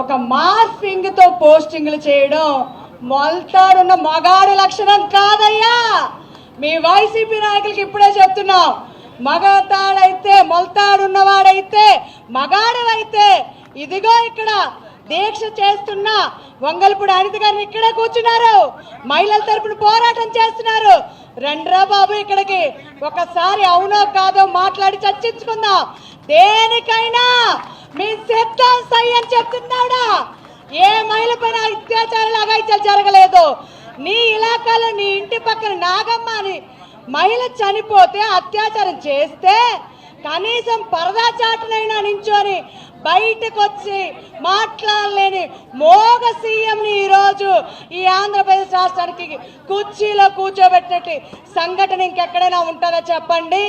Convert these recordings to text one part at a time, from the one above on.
ఒక మార్ఫింగ్తో పోస్టింగ్లు చేయడం మొలతాడున్న మగాడు లక్షణం కాదయ్యా. మీ వైసీపీ నాయకులకి ఇప్పుడే చెప్తున్నాం. మగతాడైతే మొల్తాడున్నవాడైతే మగాడవైతే ఇదిగో ఇక్కడ దీక్ష చేస్తున్న వంగల్పూడి అనిత గారిని ఇక్కడే కూర్చున్నారు. మహిళల తరపున పోరాటం చేస్తున్నారు. రండ్రా బాబు ఇక్కడికి. ఒకసారి అవునో కాదో మాట్లాడి చర్చించుకుందాం. దేనికైనా మీ సిద్ధం సై అని చెప్తున్నాడా? ఏ మహిళ పైన అత్యాచారాలు అగాయిత్యాలు జరగలేదు. నీ ఇలాకాలో నీ ఇంటి పక్కన నాగమ్మ అని మహిళ చనిపోతే అత్యాచారం చేస్తే కనీసం పరదా చాటునైనా నించొని బయటకు వచ్చి మాట్లాడలేని మోగ సీఎంని ఈరోజు ఈ ఆంధ్రప్రదేశ్ రాష్ట్రానికి కుర్చీలో కూర్చోబెట్టినట్టు సంఘటన ఇంకెక్కడైనా ఉంటుందా చెప్పండి?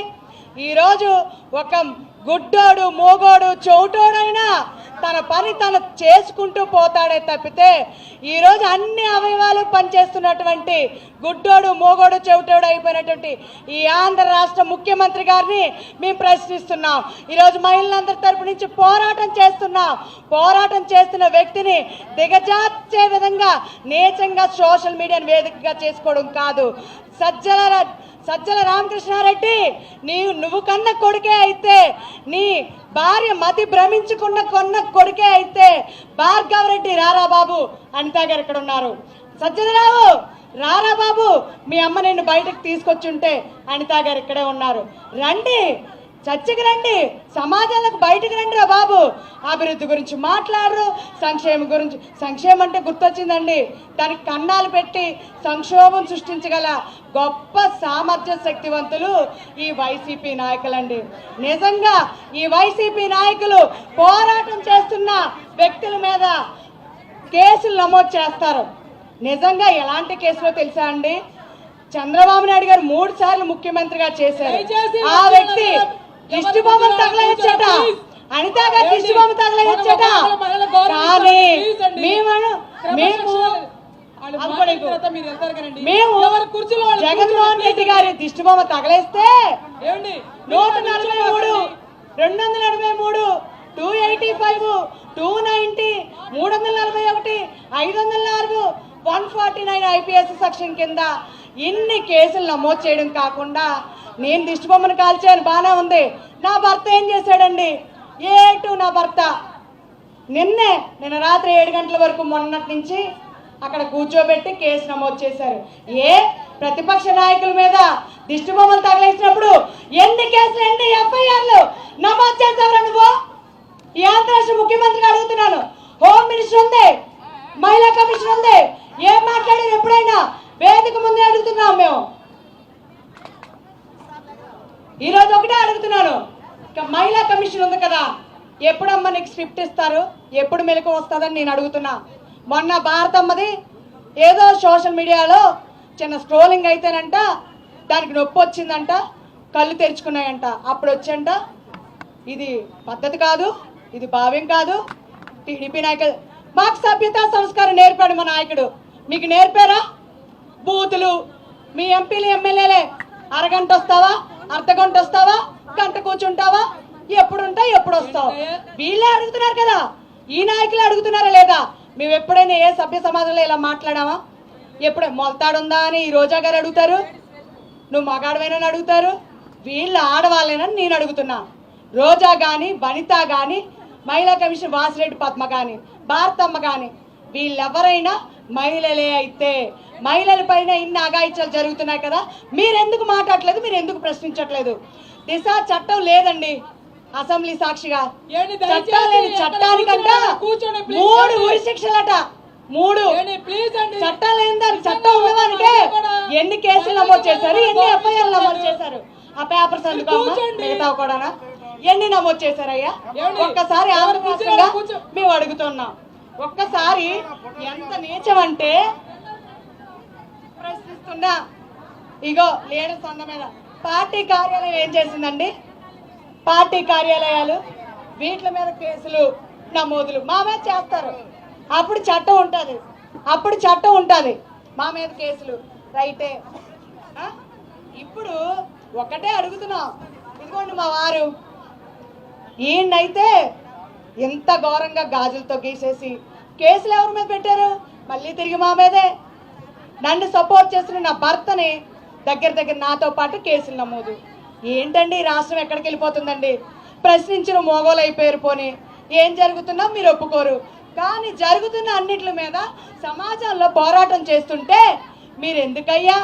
ఈరోజు ఒక గుడ్డోడు మోగోడు చౌటోడైనా తన పని తను చేసుకుంటూ పోతాడే తప్పితే ఈరోజు అన్ని అవయవాలు పనిచేస్తున్నటువంటి గుడ్డోడు మోగోడు చెవిటోడు అయిపోయినటువంటి ఈ ఆంధ్ర రాష్ట్ర ముఖ్యమంత్రి గారిని మేము ప్రశ్నిస్తున్నాం. ఈరోజు మహిళలందరి తరపు నుంచి పోరాటం చేస్తున్నాం. పోరాటం చేస్తున్న వ్యక్తిని దిగజార్చే విధంగా నీచంగా సోషల్ మీడియాను వేదికగా చేసుకోవడం కాదు. సజ్జల సజ్జల రామకృష్ణారెడ్డి నీ నువ్వు కన్న కొడుకే అయితే నీ భార్య మతి భ్రమించుకున్న కొన్న కొడుకే అయితే భార్గవరెడ్డి రారా బాబు అనితా గారు ఇక్కడ ఉన్నారు. సజ్జలరావు రారా బాబు మీ అమ్మ నిన్ను బయటకు తీసుకొచ్చుంటే అనితా గారు ఇక్కడే ఉన్నారు. రండి చర్చకి రండి. సమాజంలోకి బయటకు రండి రా బాబు. అభివృద్ధి గురించి మాట్లాడరు. సంక్షేమం గురించి సంక్షేమం అంటే గుర్తొచ్చిందండి. దానికి కన్నాలు పెట్టి సంక్షోభం సృష్టించగల గొప్ప సామర్థ్య శక్తివంతులు ఈ వైసీపీ నాయకులండి. నిజంగా ఈ వైసీపీ నాయకులు పోరాటం చేస్తున్న వ్యక్తుల మీద కేసులు నమోదు చేస్తారు. నిజంగా ఎలాంటి కేసులో తెలుసా అండి? చంద్రబాబు నాయుడు గారు మూడు సార్లు ముఖ్యమంత్రిగా చేశారు. ఆ వ్యక్తి దిష్టి బొమ్మను తగలయచ్చట అనిత గారు దిష్టి బొమ్మ తగలయచ్చట కానీ మేము మేము జగన్మోహన్ రెడ్డి గారి దిష్టి బొమ్మ తగలేస్తే నూట నలభై మూడు రెండు వందల ఎనభై మూడు two eighty five two ninety మూడు వందల నలభై ఒకటి ఐదు వందల నాలుగు one forty nine IPS section కింద ఇన్ని కేసులు నమోదు చేయడం కాకుండా నేను దిష్టి బొమ్మను కాల్చాను బాగానే ఉంది. నా భర్త ఏం చేశాడండి? ఏటు నా భర్త? నిన్నే నిన్న రాత్రి ఏడు గంటల వరకు మొన్నటి నుంచి అక్కడ కూర్చోబెట్టి కేసు నమోదు చేశారు. ఏ ప్రతిపక్ష నాయకుల మీద దిష్టి బొమ్మలు తగిలేసినప్పుడు ఎన్ని కేసులు ఎన్ని ఎఫ్ఐఆర్లు నమోదు చేశారు నువ్వు? ఈ ఆంధ్ర ముఖ్యమంత్రిగా అడుగుతున్నాను. హోమ్ మినిస్టర్ ఉంది మహిళా కమిషన్ ఉంది మాట్లాడారు ఎప్పుడైనా? వేదిక ముందే అడుగుతున్నాం మేము. ఈ రోజు ఒకటే అడుగుతున్నాను. మహిళా కమిషన్ ఉంది కదా. ఎప్పుడమ్మా నీకు స్క్రిప్ట్ ఇస్తారు? ఎప్పుడు మెలకు వస్తుందని నేను అడుగుతున్నా. మొన్న భారతమ్మది ఏదో సోషల్ మీడియాలో చిన్న స్క్రోలింగ్ అయితేనంట దానికి నొప్పి వచ్చిందంట కళ్ళు తెరుచుకున్నాయంట. అప్పుడు వచ్చంట ఇది పద్ధతి కాదు ఇది భావ్యం కాదు. టీడీపీ నాయకులు మాకు సభ్యత సంస్కారం నేర్పాడు మా నాయకుడు. మీకు నేర్పారా? బూతులు. మీ ఎంపీలు ఎమ్మెల్యేలే అరగంట వస్తావా అర్ధగంట వస్తావా గంట కూర్చుంటావా? ఎప్పుడు ఉంటావు ఎప్పుడు వస్తావు వీళ్ళే అడుగుతున్నారు కదా. ఈ నాయకులు అడుగుతున్నారా లేదా? మేము ఎప్పుడైనా ఏ సభ్య సమాజంలో ఇలా మాట్లాడామా? ఎప్పుడు మొలతాడుందా అని ఈ రోజా గారు అడుగుతారు? నువ్వు మగాడవేనని అడుగుతారు? వీళ్ళు ఆడవాళ్ళేనని నేను అడుగుతున్నా. రోజా కానీ వనిత కానీ మహిళా కమిషన్ వాసిరెడ్డి పద్మ కానీ భారతమ్మ కానీ వీళ్ళెవరైనా మహిళలే అయితే మహిళల పైన ఇన్ని అగాయిత్యాలు జరుగుతున్నాయి కదా మీరు ఎందుకు మాట్లాడలేదు మీరు ఎందుకు ప్రశ్నించట్లేదు? దిశ చట్టం లేదండి. అసెంబ్లీ సాక్షిగా. చట్టానికంట మూడు. ఉరి శిక్షలట మూడు. ప్లీజ్ అండి. చట్టం లేని దానికి చట్టం ఉన్నదానికే ఎన్ని కేసులు నమోదు చేశారు ఎన్ని ఎఫ్ఐఆర్ నమోదు చేశారు. ఆ పేపర్స్. మిగతా కూడానా? ఎన్ని నమోదు చేశారయ్యా? ఒక్కసారి కూర్చో- మేము అడుగుతున్నాం. ఒక్కసారి ఎంత నీచమంటే ప్రశ్నిస్తున్నా. ఇగో లేని సొంత మీద. పార్టీ కార్యాలయం ఏం చేసిందండి? పార్టీ కార్యాలయాలు వీటి మీద కేసులు నమోదులు. మా మీద చేస్తారు. అప్పుడు చట్టం ఉంటుంది. అప్పుడు చట్టం ఉంటుంది. మా మీద కేసులు. రైటే. ఇప్పుడు ఒకటే అడుగుతున్నాం. ఇదిగోండి మా వారు. ఈయనైతే ఎంత ఘోరంగా గాజులతో గీసేసి కేసులు ఎవరి మీద పెట్టారు? మళ్ళీ తిరిగి మా మీదే. నన్ను సపోర్ట్ చేసిన నా భర్తని దగ్గర దగ్గర నాతో పాటు కేసులు నమోదు. ఏంటండి ఈ రాష్ట్రం ఎక్కడికి వెళ్ళిపోతుందండి? ప్రశ్నించిన మోగోలైపోయారు పోని. ఏం జరుగుతున్నా మీరు ఒప్పుకోరు. కానీ జరుగుతున్న అన్నిటి మీద సమాజంలో పోరాటం చేస్తుంటే మీరు ఎందుకయ్యా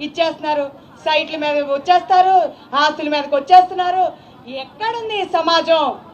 ఇచ్చేస్తున్నారు? సైట్ల మీద వచ్చేస్తారు ఆస్తుల మీదకి వచ్చేస్తున్నారు. ఎక్కడుంది ఈ సమాజం?